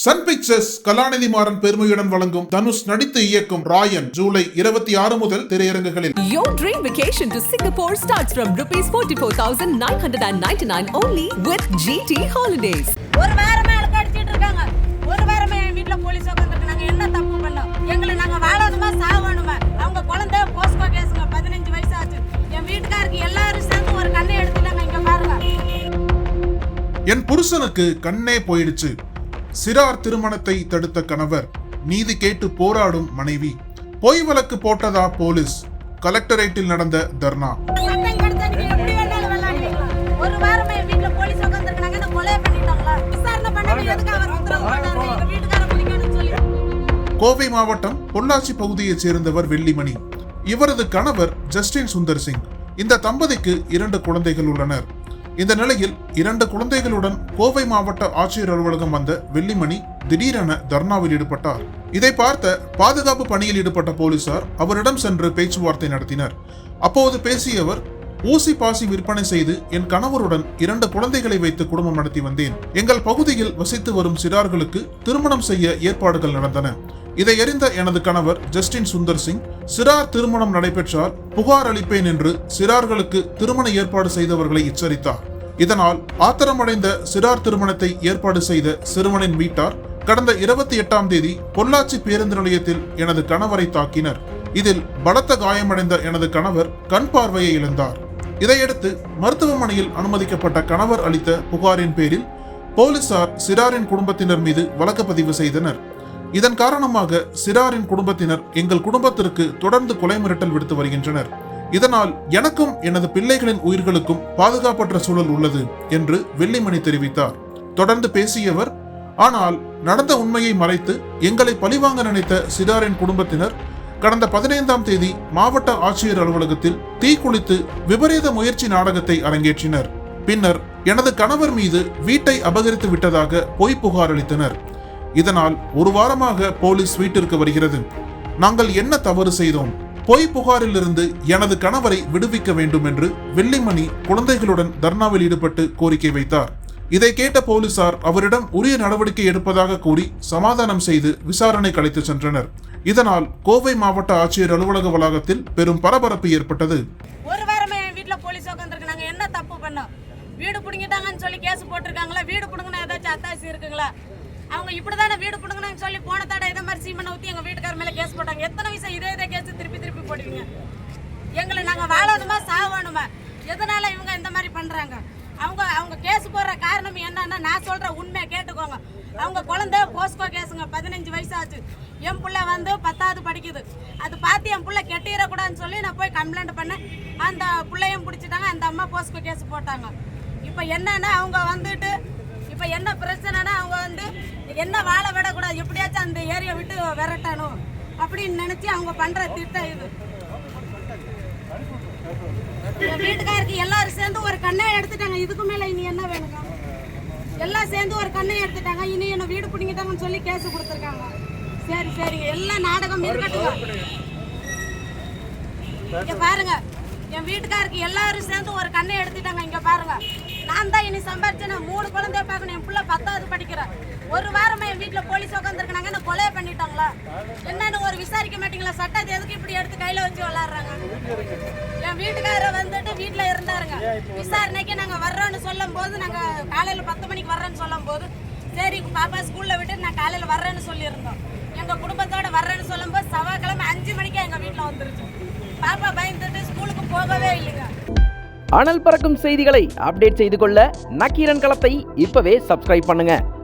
Sun pictures கலாநிதி மாறன் பெருமையுடன் வழங்கும் தனுஷ் நடித்து இயக்கும் ராயன் ஜூலை இருபத்தி ஆறு முதல் திரையரங்குகளில் Your dream vacation to Singapore starts from rupees 44,999 only with GT Holidays. ஒரு வாரமா எனக்கு அடிச்சிட்டு இருக்காங்க. ஒரு வாரமா என் வீட்டுல போலீஸ் உட்காந்துருக்கு நாங்க என்ன தப்பு பண்ணோம்? எங்களை நாங்க வாழணுமா சாவணுமா அவங்க குழந்தை போஸ்கோ கேஸுங்க பதினஞ்சு வயசு ஆச்சு என் வீட்டுக்காருக்கு எல்லாரும் சேர்ந்து ஒரு கண்ணை எடுத்துட்டாங்க இங்க பாருங்க. என் புருஷனுக்கு கண்ணே போயிடுச்சு. சிறார் திருமணத்தை தடுத்த கணவர் நீதி கேட்டு போராடும் மனைவி. பொய் வழக்கு போட்டதா போலீஸ்? கலெக்டரேட்டில் நடந்த தர்ணா. கோவை மாவட்டம் பொள்ளாச்சி பகுதியைச் சேர்ந்தவர் வெள்ளிமணி. இவரது கணவர் ஜஸ்டின் சுந்தர் சிங். இந்த தம்பதிக்கு இரண்டு குழந்தைகள் உள்ளனர். இந்த நிலையில் இரண்டு குழந்தைகளுடன் கோவை மாவட்ட ஆட்சியர் அலுவலகம் வந்த வெள்ளிமணி திடீரென தர்ணாவில் ஈடுபட்டார். இதை பார்த்த பாதுகாப்பு பணியில் ஈடுபட்ட போலீசார் அவரிடம் சென்று பேச்சுவார்த்தை நடத்தினர். அப்போது பேசியவர் ஊசி பாசி விற்பனை செய்து என் கணவருடன் இரண்டு குழந்தைகளை வைத்து குடும்பம் நடத்தி வந்தேன். எங்கள் பகுதியில் வசித்து வரும் சிறார்களுக்கு திருமணம் செய்ய ஏற்பாடுகள் நடந்தன. இதை அறிந்த எனது கணவர் ஜஸ்டின் சுந்தர் சிங் சிறார் திருமணம் நடைபெற்றால் புகார் அளிப்பேன் என்று சிறார்களுக்கு திருமண ஏற்பாடு செய்தவர்களை எச்சரித்தார். இதனால் ஆத்திரமடைந்த சிறார் திருமணத்தை ஏற்பாடு செய்த சிறுவனின் வீட்டார் கடந்த இருபத்தி எட்டாம் தேதி பொள்ளாச்சி பேருந்து நிலையத்தில் எனது கணவரை தாக்கினர். இதில் பலத்த காயமடைந்த எனது கணவர் கண் பார்வையை இழந்தார். இதையடுத்து மருத்துவமனையில் அனுமதிக்கப்பட்ட கணவர் அளித்த புகாரின் பேரில் போலீசார் சிறாரின் குடும்பத்தினர் மீது வழக்கு பதிவு செய்தனர். இதன் காரணமாக சிறாரின் குடும்பத்தினர் எங்கள் குடும்பத்திற்கு தொடர்ந்து கொலை மிரட்டல் விடுத்து வருகின்றனர். இதனால் எனக்கும் எனது பிள்ளைகளின் உயிர்களுக்கும் பாதுகாப்பற்ற சூழல் உள்ளது என்று வெள்ளிமணி தெரிவித்தார். தொடர்ந்து பேசியவர் ஆனால் நடந்த உண்மையை மறைத்து எங்களை பழிவாங்க நினைத்த சிதாரின் குடும்பத்தினர் கடந்த பதினைந்தாம் தேதி மாவட்ட ஆட்சியர் அலுவலகத்தில் தீக்குளித்து விபரீத முயற்சி நாடகத்தை அரங்கேற்றினர். பின்னர் எனது கணவர் மீது வீட்டை அபகரித்து விட்டதாக பொய் புகார் அளித்தனர். இதனால் ஒரு வாரமாக போலீஸ் வீட்டிற்கு வருகிறது. நாங்கள் என்ன தவறு செய்தோம்? பொய் புகாரிலிருந்து எனது கணவரை விடுவிக்க வேண்டும் என்று வெள்ளிமணி குழந்தைகளுடன் தர்ணாவில் ஈடுபட்டு கோரிக்கை வைத்தார். இதை கேட்ட போலீசார் அவரிடம் உரிய நடவடிக்கை எடுப்பதாக கூறி சமாதானம் செய்து விசாரணை கலைத்து சென்றனர். இதனால் கோவை மாவட்ட ஆட்சியர் அலுவலக வளாகத்தில் பெரும் பரபரப்பு ஏற்பட்டது. ஒரு வாரமா என் வீட்டுல போலீஸ் உட்காந்துருக்காங்க என்ன தப்பு பண்ணோம்? வீடு பிடுங்கிட்டாங்கன்னு சொல்லி கேஸ் போட்டிருக்காங்களா? வீடு பிடுங்கினா ஏதாச்சும் அத்தாசி இருக்குங்களா? அவங்க இப்படிதானே வீடு பிடுங்கினான்னு சொல்லி போன தடை இதை மாதிரி சீமனை ஊத்தி எங்க வீட்டுக்கார மேல கேஸ் போட்டாங்க. எத்தனை விஷயம் இதே எங்களை நாங்கள் வாழணுமா சாகணுமா? எதனால இவங்க இந்த மாதிரி பண்றாங்க? அவங்க அவங்க கேஸ் போடுற காரணம் என்னன்னா நான் சொல்ற உண்மையை கேட்டுக்கோங்க. அவங்க குழந்தை போஸ்கோ கேஸுங்க பதினஞ்சு வயசு ஆச்சு என் பிள்ளை வந்து பத்தாவது படிக்குது. அது பார்த்து என் பிள்ளை கெட்டிடக்கூடாதுன்னு சொல்லி நான் போய் கம்ப்ளைண்ட் பண்ணேன். அந்த பிள்ளையும் பிடிச்சிட்டாங்க அந்த அம்மா போஸ்கோ கேஸ் போட்டாங்க. இப்போ என்னன்னா அவங்க வந்துட்டு இப்போ என்ன பிரச்சனைனா அவங்க வந்து என்ன வாழ விடக்கூடாது எப்படியாச்சும் அந்த ஏரியா விட்டு விரட்டணும் அப்படின்னு நினச்சி அவங்க பண்ணுற திட்டம் இது. என் வீட்டுக்காருக்கு எல்லாரும் சேர்ந்து ஒரு கண்ணை எடுத்துட்டாங்க. இதுக்கு மேல இனி என்ன வேணுங்க? எல்லாம் சேர்ந்து ஒரு கண்ணை எடுத்துட்டாங்க. இனி என்ன வீடு பிடிங்கிட்டாங்கன்னு சொல்லி கேஸ் கொடுத்துருக்காங்க. சரி சரிங்க எல்லாம் நாடகம் இருக்கட்டும் இங்க பாருங்க. என் வீட்டுக்காருக்கு எல்லாரும் சேர்ந்து ஒரு கண்ணை எடுத்துட்டாங்க. இங்க பாருங்க. நான் தான் இனி சம்பாரிச்சேன். மூணு குழந்தைய பார்க்கணும். என் பிள்ளை பத்தாவது படிக்கிறேன். ஒரு வாரமா என் வீட்டுல போலீஸ் உட்காந்துருக்காங்க என்ன கொலையை பண்ணிட்டாங்களா? என்னன்னு ஒரு விசாரிக்க மாட்டீங்களா? சட்டத்தை எதுக்கு இப்படி எடுத்து கையில வச்சு விளாடுறாங்க என் வீட்டுக்காரர் வந்துட்டு வீட்டுல இருந்தாருங்க. விசாரணைக்கு நாங்க வர்றோம்னு சொல்லும் போது நாங்க காலையில பத்து மணிக்கு வர்றேன்னு சொல்லும் போது சரி பாப்பா ஸ்கூல்ல விட்டு நான் காலையில வர்றேன்னு சொல்லியிருந்தோம். எங்க குடும்பத்தோட வர்றேன்னு சொல்லும் போது செவ்வாய்க்கிழமை அஞ்சு மணிக்கு எங்க வீட்டுல வந்துருச்சு. பாப்பா பயந்துட்டு ஸ்கூலுக்கு போகவே இல்லைங்க. அனல் பறக்கும் செய்திகளை அப்டேட் செய்து கொள்ள நக்கீரன் களத்தை இப்பவே சப்ஸ்கிரைப் பண்ணுங்க.